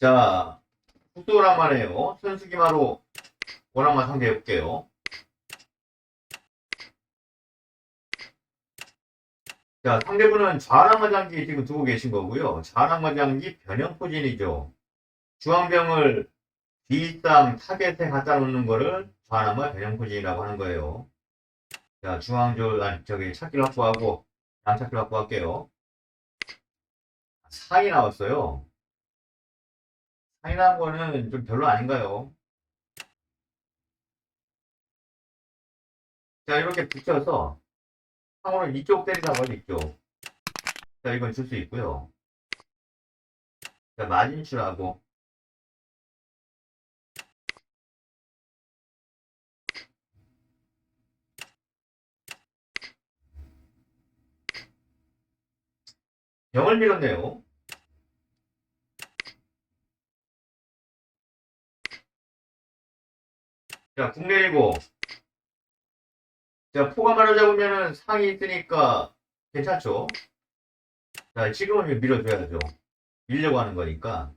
자, 국도오락만 해요. 선수기마로 오락만 상대해 볼게요. 자, 상대분은 좌랑마장기 지금 두고 계신 거고요. 좌랑마장기 변형포진이죠. 중앙병을 뒷땅 타겟에 갖다 놓는 거를 좌랑마 변형포진이라고 하는 거예요. 자, 중앙줄, 아니, 저기 찾기를 확보하고, 양 찾기를 확보할게요. 사이 나왔어요. 나온 거는 좀 별로 아닌가요? 자, 이렇게 붙여서, 상으로 이쪽 때리다가 이쪽. 자, 이건 줄 수 있고요. 자, 마진출하고. 병을 밀었네요. 자, 국내리고. 자, 포가마를 잡으면은 상이 있으니까 괜찮죠? 자, 지금은 밀어줘야 죠. 밀려고 하는 거니까.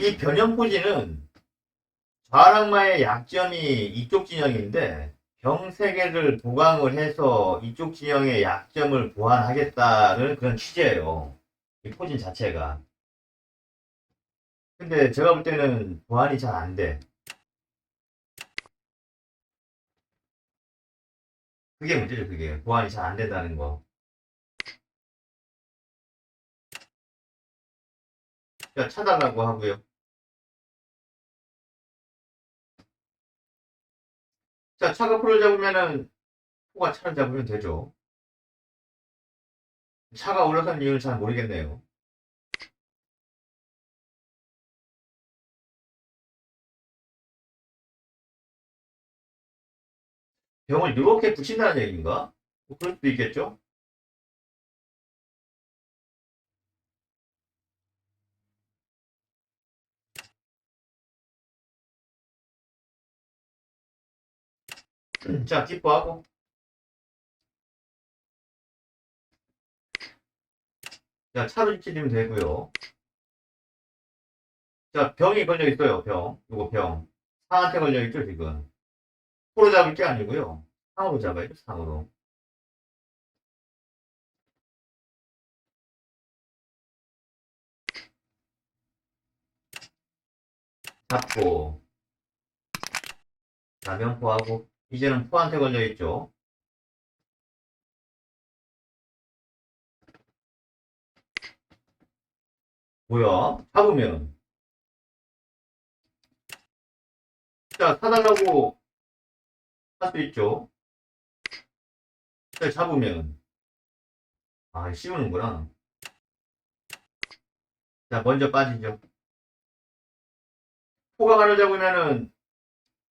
이 변형포지는 좌랑마의 약점이 이쪽 진영인데 병 세 개를 보강을 해서 이쪽 진영의 약점을 보완하겠다는 그런 취지예요. 이 포진 자체가. 근데 제가 볼 때는 보완이 잘 안 돼. 그게 문제죠, 그게. 보완이 잘 안 된다는 거. 자, 차달라고 하고요. 자, 차가 풀을 잡으면은 포가 차를 잡으면 되죠. 차가 올라선 이유를 잘 모르겠네요. 병을 이렇게 붙인다는 얘기인가? 뭐 그럴 수도 있겠죠? 자, 기뻐하고. 자, 차로 지치면 되고요. 자, 병이 걸려 있어요, 병. 이거 병. 상한테 걸려 있죠, 지금. 코로 잡을 게 아니고요. 상으로 잡아야죠, 상으로. 잡고. 자, 면포하고. 이제는 포한테 걸려 있죠. 뭐야? 잡으면. 자, 사달라고 할 수 있죠. 자, 잡으면. 아, 씌우는구나. 자, 먼저 빠지죠. 포가만을 잡으면은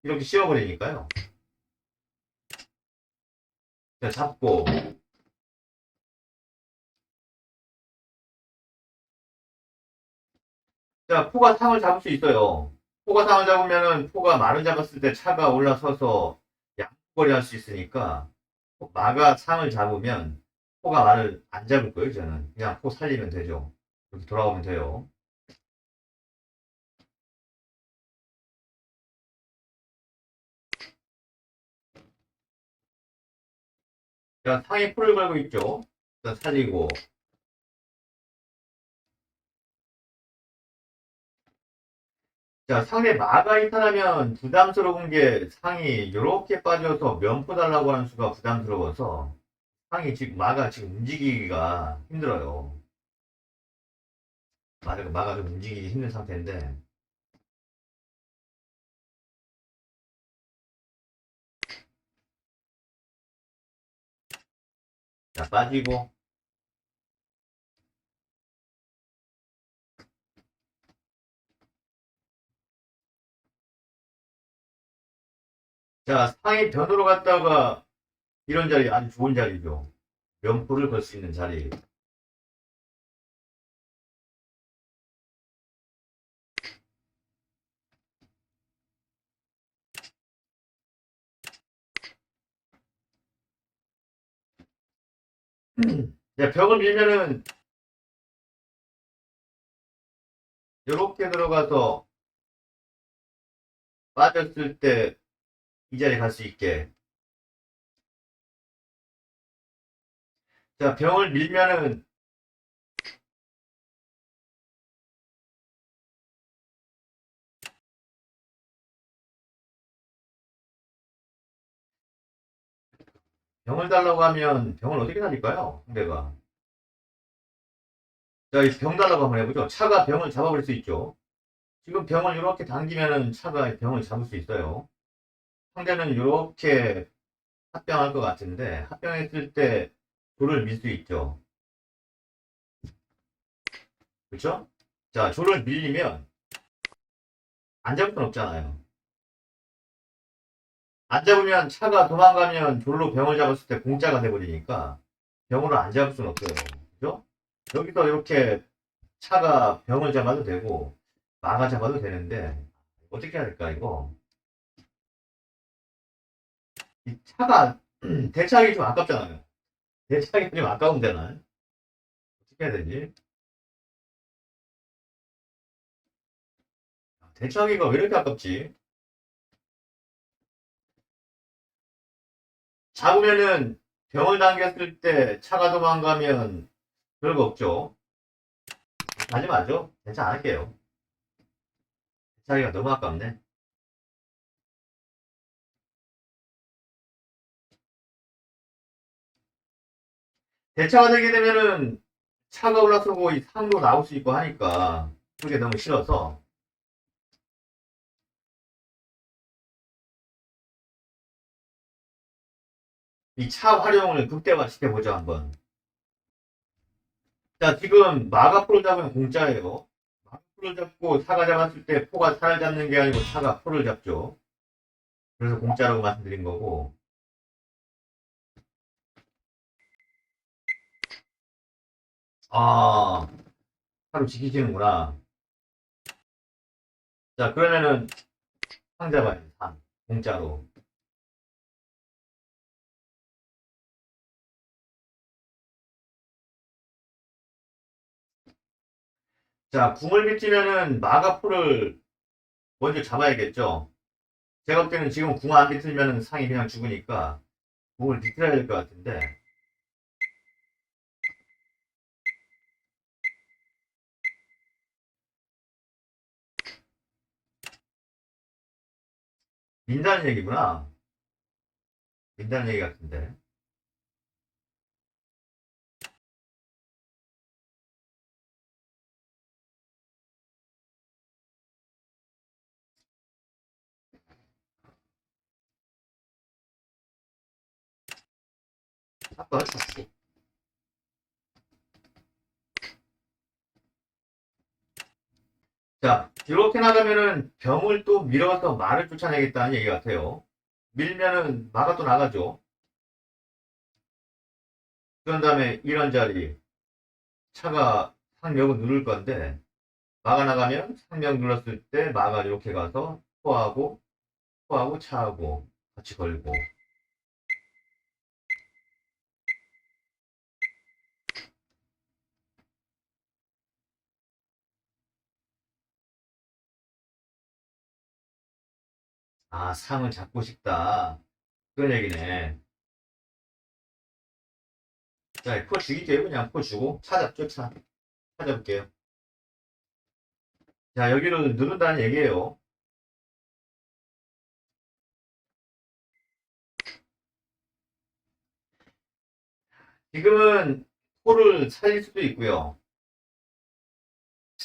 이렇게 씌워버리니까요. 자, 잡고. 자, 포가 상을 잡을 수 있어요. 포가 상을 잡으면은 포가 말을 잡았을 때 차가 올라서서 양거리 할 수 있으니까 마가 상을 잡으면 포가 말을 안 잡을 거예요, 저는. 그냥 포 살리면 되죠. 이렇게 돌아오면 돼요. 자, 상에 포를 걸고 있죠. 자, 살리고. 자, 상대 마가 이탈하면 부담스러운 게 상이 이렇게 빠져서 면포 달라고 하는 수가 부담스러워서 상이 지금 마가 지금 움직이기가 힘들어요. 마가, 마가 좀 움직이기 힘든 상태인데. 자, 빠지고. 자, 상이 변으로 갔다가 이런 자리 아주 좋은 자리죠. 면포를 걸 수 있는 자리. 자, 벽을 밀면은 이렇게 들어가서 빠졌을 때 이 자리에 갈 수 있게. 자, 병을 밀면은 병을 달라고 하면 병을 어떻게 달릴까요? 상대가. 자, 이병 달라고 한번 해보죠. 차가 병을 잡아버릴 수 있죠. 지금 병을 이렇게 당기면은 차가 병을 잡을 수 있어요. 상대는 이렇게 합병할 것 같은데, 합병했을 때 조를 밀 수 있죠. 그쵸? 자, 조를 밀리면 안 잡을 순 없잖아요. 안 잡으면 차가 도망가면 졸로 병을 잡았을 때 공짜가 돼버리니까 병으로 안 잡을 수는 없어요. 그죠? 여기서 이렇게 차가 병을 잡아도 되고 마가 잡아도 되는데 어떻게 해야 될까 이거 이 차가 대차하기 좀 아깝잖아요. 대차하기 좀 아까운 데는 어떻게 해야 되지? 대차하기가 왜 이렇게 아깝지? 잡으면은 병을 당겼을 때 차가 도망가면 별거 없죠. 하지 마죠. 대차 안 할게요. 대차하기가 너무 아깝네. 대차가 되게 되면은 차가 올라서고 이 상도 나올 수 있고 하니까 그게 너무 싫어서 이 차 활용을 극대화 시켜보죠 한번. 자 지금 마가포를 잡으면 공짜예요. 마가포를 잡고 차가 잡았을 때 포가 차를 잡는 게 아니고 차가 포를 잡죠. 그래서 공짜라고 말씀드린 거고. 아, 하루 지키시는구나. 자, 그러면은, 상 잡아야지, 상. 공짜로. 자, 궁을 비치면은 마가포를 먼저 잡아야겠죠? 제가 볼 때는 지금 궁 안 비틀면은 상이 그냥 죽으니까 궁을 비틀어야 될 것 같은데. 민다는 얘기구나. 민다는 얘기 같은데. 한번 잡고. 자, 이렇게 나가면은 병을 또 밀어서 말을 쫓아내겠다는 얘기 같아요. 밀면은 마가 또 나가죠. 그런 다음에 이런 자리 차가 상명을 누를 건데 마가 나가면 상명 눌렀을 때 마가 이렇게 가서 포하고 포하고 차하고 같이 걸고 아 상을 잡고 싶다 그런 얘기네. 자, 포 죽일게요. 그냥 포 주고 차 잡죠, 차. 차 잡을게요. 자, 여기로 누른다는 얘기예요. 지금은 포를 살릴 수도 있고요.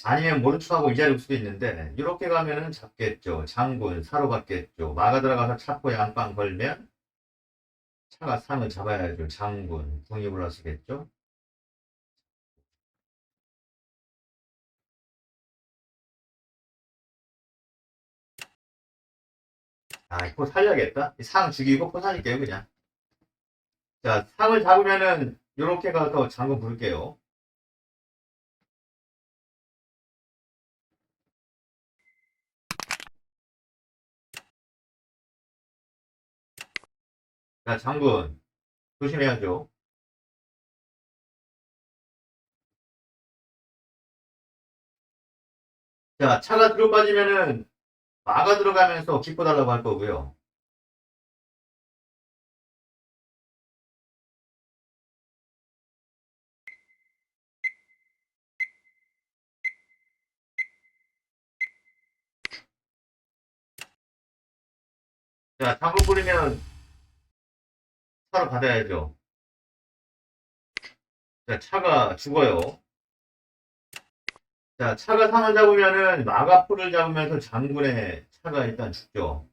아니면 모른 척하고 이 자리일 수도 있는데 이렇게 가면은 잡겠죠. 장군, 사로 받겠죠. 마가 들어가서 차포 양빵 걸면 차가 상을 잡아야죠. 장군, 궁이 올라서겠죠. 아, 포 살려야겠다. 이상 죽이고 포 살릴게요, 그냥. 자, 상을 잡으면은 이렇게 가서 장군 부를게요. 자, 장군. 조심해야죠. 자, 차가 들어 빠지면은 마가 들어가면서 기뻐달라고 할 거고요. 자, 잡을 부리면 차로 받아야죠. 자, 차가 죽어요. 자, 차가 상을 잡으면은 마가풀을 잡으면서 장군의 차가 일단 죽죠.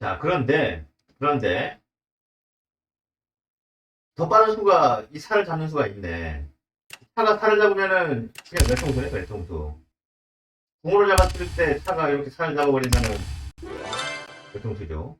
자, 그런데, 그런데, 더 빠른 수가, 이 살을 잡는 수가 있네. 차가 살을 잡으면은, 그냥 외통수네, 외통수. 궁으로 잡았을 때 차가 이렇게 살을 잡아버리면은, 외통수죠.